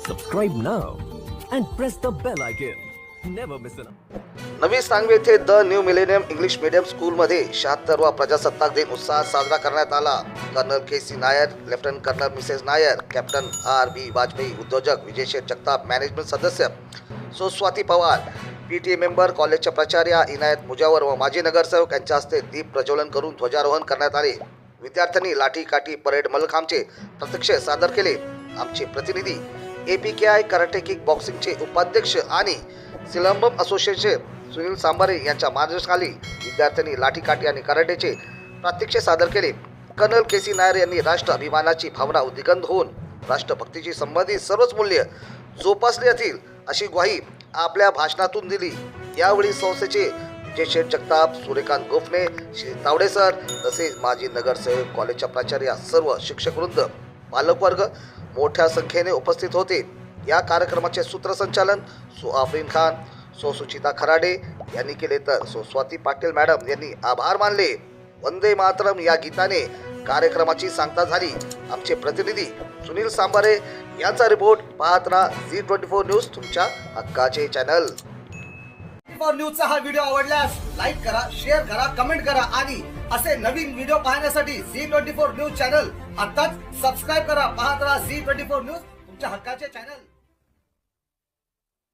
Subscribe now and press the bell icon. Never miss an Navi Sangvi येथे the new millennium English medium स्कूलमध्ये शहात्तरवा प्रजासत्ताक दिन उत्साहात साजरा करण्यात आला colonel K C Nair lieutenant colonel Mrs Nair captain R B Vajpayee उद्योजक विजय शेठ जगताप मॅनेजमेंट सदस्य Suswati Pawar P T A member कॉलेजच्या प्राचार्या इनायत मुजावर व माजी नगरसेवक यांच्या हस्ते दीप प्रज्वलन करून ध्वजारोहण करण्यात आले. विद्यार्थ्यांनी लाठी काठी परेड मलखांबचे प्रत्यक्ष सादर केले. आमचे प्रतिनिधी A P K I karate kick बॉक्सिंगचे उपाध्यक्ष आणि सिलंबम असोसिएशन सुनील सांबारे यांच्या मार्गदर्शनाखाली विद्यार्थ्यांनी लाठीकाठी आणि कराटेचे प्रात्यक्ष सादर केले. कर्नल के सी नायर यांनी राष्ट्र अभिमानाची भावना उद्दिगंध होऊन राष्ट्रभक्तीशी संबंधित सर्वच मूल्य जोपासली जातील अशी ग्वाही आपल्या भाषणातून दिली. यावेळी संस्थेचे विजय शेठ जगताप सूर्यकांत गोफणे श्री तावडे सर तसेच माजी नगरसेवक कॉलेजच्या प्राचार्य सर्व शिक्षकवृंद पालकवर्ग मोठ्या संख्येने उपस्थित होते. या कार्यक्रमाचे सूत्रसंचालन सो आफरीन खान सो सुचिता खराडे यांनी केले. तर सो स्वाती पाटील मॅडम यांनी आभार मानले. वंदे मातरम या गीताने कार्यक्रमाची सांगता झाली. आमचे प्रतिनिधी सुनील सांबारे यांचा रिपोर्ट पाहत राहा झी ट्वेंटी फोर न्यूज तुमच्या हक्काचे चॅनल. फॉर न्यूजचा हा व्हिडिओ आवडल्यास लाईक करा शेअर करा कमेंट करा आणि असे नवीन व्हिडिओ पाहण्यासाठी Zee twenty four news channel आताच सबस्क्राईब करा. पाहत राहा झी ट्वेंटी फोर न्यूज तुमच्या हक्काचे चॅनल.